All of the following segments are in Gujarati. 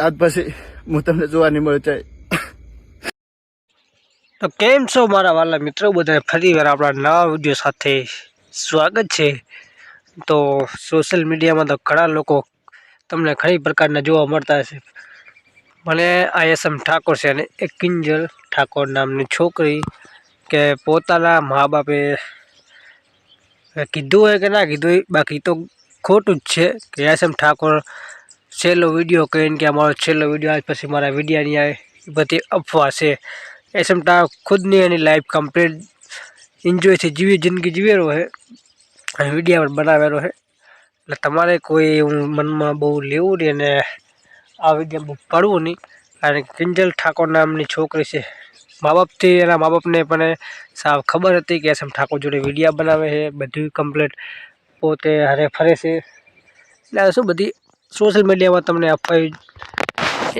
આજ પછી હું તમને જોવા નહીં તો કેમ છો મારા વાલા મિત્રો? બધા ફરી વાર આપણા નવા વીડિયો સાથે સ્વાગત છે. તો સોશિયલ મીડિયામાં તો ઘણા લોકો તમને ઘણી પ્રકારના જોવા મળતા હશે. મને આ ઠાકોર છે અને એક કિંજલ ઠાકોર નામની છોકરી કે પોતાના મા બાપે કીધું હોય કે ના કીધું હોય, બાકી તો ખોટું જ છે કે એસ એમ ઠાકોર છેલ્લો વીડિયો કહીને કે અમારો છેલ્લો વીડિયો આજ પછી મારા વિડીયાની એ બધી અફવા છે. એસએમ ટા ખુદની એની લાઈફ કમ્પ્લીટ એન્જોયથી જીવી જિંદગી જીવેલો છે અને વીડિયો પણ બનાવેલો છે એટલે તમારે કોઈ એવું મનમાં બહુ લેવું નહીં અને આ વિડીયા બહુ પડવું નહીં. કારણ કે કિંજલ ઠાકોર નામની છોકરી છે. મા બાપથી એના મા બાપને પણ સાવ ખબર હતી કે એસમ ઠાકોર જોડે વિડીયા બનાવે છે બધું કમ્પ્લીટ પોતે હારે ફરે છે. એટલે શું બધી સોશિયલ મીડિયામાં તમને અફવા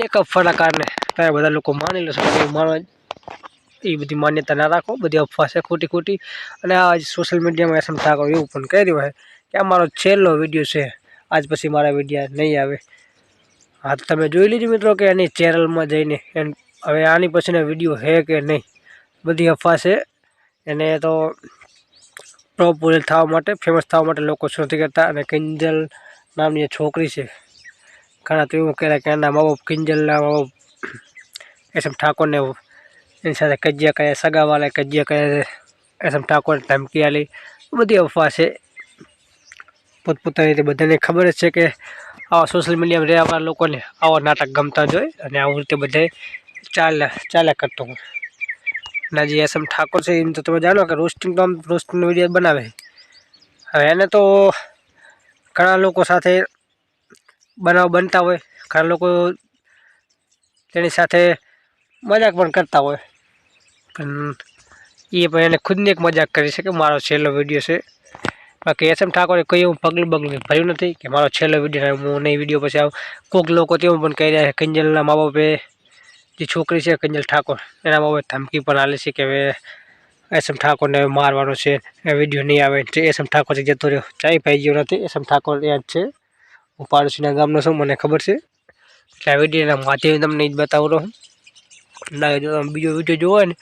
એક અફવાના કારણે તમે બધા લોકો માની લો છો માણવા એ બધી માન્યતા ના રાખો, બધી અફવા છે ખોટી ખોટી. અને આ સોશિયલ મીડિયામાં એસમ ઠાકોર એવું પણ કહી રહ્યો છે કે આ મારો છેલ્લો વીડિયો છે, આજ પછી મારા વિડીયા નહીં આવે. હા, તો તમે જોઈ લીધું મિત્રો કે એની ચેનલમાં જઈને એમ હવે આની પછીનો વીડિયો છે કે નહીં? બધી અફવા છે. એને તો પોપ્યુલર થવા માટે ફેમસ થવા માટે લોકો શું નથી કરતા અને કિંજલ નામની છોકરી છે. ઘણા તો એવું કહેવાય કે એના મા બાપ કિંજલના મા બાપ એસમ ઠાકોરને એની સાથે કજિયા કરે સગાવાલા કજિયા કરે એસમ ઠાકોરને ધમકી આલી બધી અફવા છે. પોતપોતાની રીતે બધાને ખબર જ છે કે આવા સોશિયલ મીડિયામાં રહેવાવાળા લોકોને આવા નાટક ગમતા જ હોય અને આવું રીતે બધા ચાલ્યા ચાલ્યા કરતો હોય. ના જે એસએમ ઠાકોર છે, એમ તો તમે જાણો કે રોસ્ટિંગ તો આમ રોસ્ટિંગનો વીડિયો બનાવે. હવે એને તો ઘણા લોકો સાથે બનાવ બનતા હોય, ઘણા લોકો તેની સાથે મજાક પણ કરતા હોય. પણ એ પણ એને ખુદની એક મજાક કરી છે કે મારો છેલ્લો વીડિયો છે. બાકી એસ એમ ઠાકોરે કોઈ એવું પગલું પગલું ભર્યું નથી કે મારો છેલ્લો વીડિયો હું નહીં વીડિયો પછી આવું. કોઈક લોકો તેવું પણ કહી રહ્યા છે, કંજલના મા બાપે જે છોકરી છે, કંજલ ઠાકોર, એના બાબતે ધમકી પણ આલે છે કે હવે એસ એમ ઠાકોરને મારવાનો છે. વીડિયો નહીં આવે એસ એમ ઠાકોરથી જતો રહ્યો. ચાય પાઈ ગયો નથી એસ એમ ઠાકોર ત્યાં જ છે. હું પાડોશીના ગામનો છું, મને ખબર છે. એટલે આ વિડીયોના માધ્યમથી તમને જ બતાવું રહું. ના, જો તમે બીજો વીડિયો જોવો ને,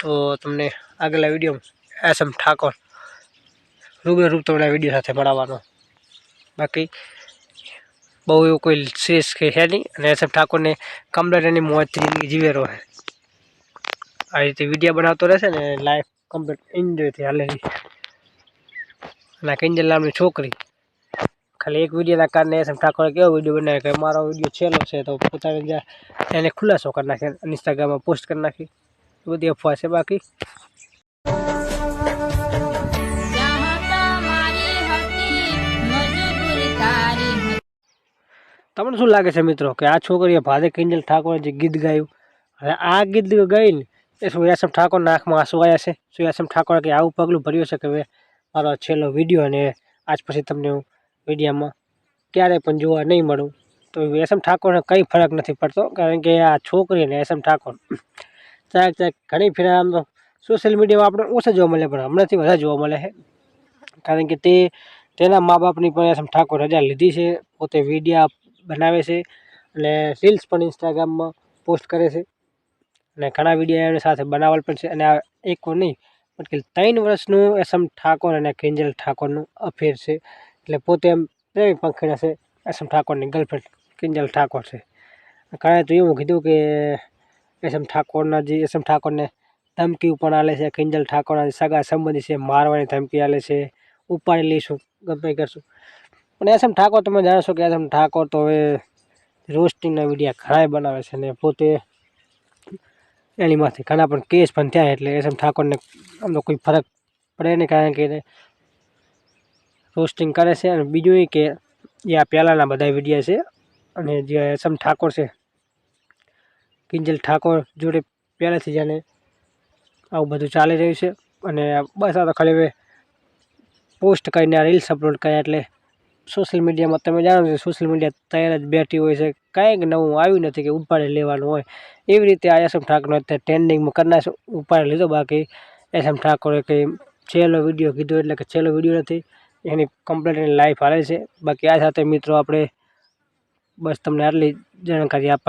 તો તમને આગલા વિડીયોમાં એસ એમ ઠાકોર રૂબરૂ રૂપ તમને વીડિયો સાથે મળવાનો. બાકી બહુ એવું કોઈ શ્રેષ્ઠ છે નહીં. અને એસ એમ ઠાકોરને કમલેટ એની મોત જીવેલો છે આ રીતે વીડિયો બનાવતો રહેશે ને લાઈફ કમ્પ્લીટ એન્જોયથી હાલે અને કિંજલ નામની છોકરી. ખાલી એક વિડીયોના કારણે એસ એમ ઠાકોરે કેવો વીડિયો બનાવ્યો કે મારો વીડિયો છેલ્લો છે, તો પોતાને જ્યાં એને ખુલાસો કરી નાખે ઇન્સ્ટાગ્રામમાં પોસ્ટ કરી નાખી. એ બધી અફવા છે બાકી. તમને શું લાગે છે મિત્રો, કે આ છોકરીએ ભાદે કિંજલ ઠાકોરે જે ગીત ગાયું? હવે આ ગીત ગાઈને એ શું ઠાકોર નાખમાં આંસુ આવ્યા છે. શું યાસમ ઠાકોરે કે આવું પગલું ભર્યું છે કે હવે મારો છેલ્લો વીડિયો અને આજ પછી તમને હું વિડીયામાં ક્યારેય પણ જોવા નહીં મળું. તો એસએમ ઠાકોરને કંઈ ફરક નથી પડતો, કારણ કે આ છોકરી અને એસએમ ઠાકોર ક્યાંક ક્યાંક ઘણી ફેરા આમ તો સોશિયલ મીડિયામાં આપણે ઓછા જોવા મળે, પણ હમણાંથી વધારે જોવા મળે છે. કારણ કે તે તેના મા બાપની પણ એસએમ ઠાકોર રજા લીધી છે, પોતે વિડીયા બનાવે છે અને રીલ્સ પણ ઇન્સ્ટાગ્રામમાં પોસ્ટ કરે છે. અને ઘણા વીડિયો એની સાથે બનાવેલ પણ છે. અને આ એક નહીં, પણ કે ત્રણ વર્ષનું એસએમ ઠાકોર અને કિંજલ ઠાકોરનું અફેર છે. એટલે પોતે એમ પ્રેમી પંખીડા છે એસએમ ઠાકોરની ગર્લફ્રેન્ડ કિંજલ ઠાકોર છે. ઘણાએ તો એવું કીધું કે એસએમ ઠાકોરના જે એસએમ ઠાકોરને ધમકી પણ આલે છે કિંજલ ઠાકોરના સગા સંબંધી છે, મારવાની ધમકી આલે છે, ઉપાડી લઈશું, ગમે કરશું. પણ એસએમ ઠાકોર તમે જાણો છો કે એસએમ ઠાકોર તો હવે રોસ્ટિંગના વિડીયા ઘણાય બનાવે છે. ને પોતે એની માથે ઘણા પણ કેસ પણ થયા એટલે એસ એમ ઠાકોરને આમ કોઈ ફરક પડે નહીં, કારણ કે રોસ્ટિંગ કરે છે. અને બીજું એ કે એ આ પહેલાંના બધા વિડીયા છે અને જે એસ એમ ઠાકોર છે, કિંજલ ઠાકોર જોડે પહેલાંથી જાણે આવું બધું ચાલી રહ્યું છે. અને બસ આ તો ખાલી હવે પોસ્ટ કરીને રીલ્સ અપલોડ કર્યા એટલે સોશિયલ મીડિયામાં તમે જાણો છો સોશિયલ મીડિયા તૈયાર જ બેઠી હોય છે. કાંઈક નવું આવ્યું નથી કે ઉપાડે લેવાનું હોય. એવી રીતે આ એસએમ ઠાકોરનો અત્યારે ટ્રેન્ડિંગમાં કરનાર ઉપાડે લીધો. બાકી એસએમ ઠાકોરે કંઈ છેલ્લો વીડિયો કીધો એટલે કે છેલ્લો વીડિયો નથી. એની કમ્પ્લેટ એની લાઈફ હાલે છે. બાકી આ સાથે મિત્રો આપણે બસ તમને આટલી જાણકારી આપવાની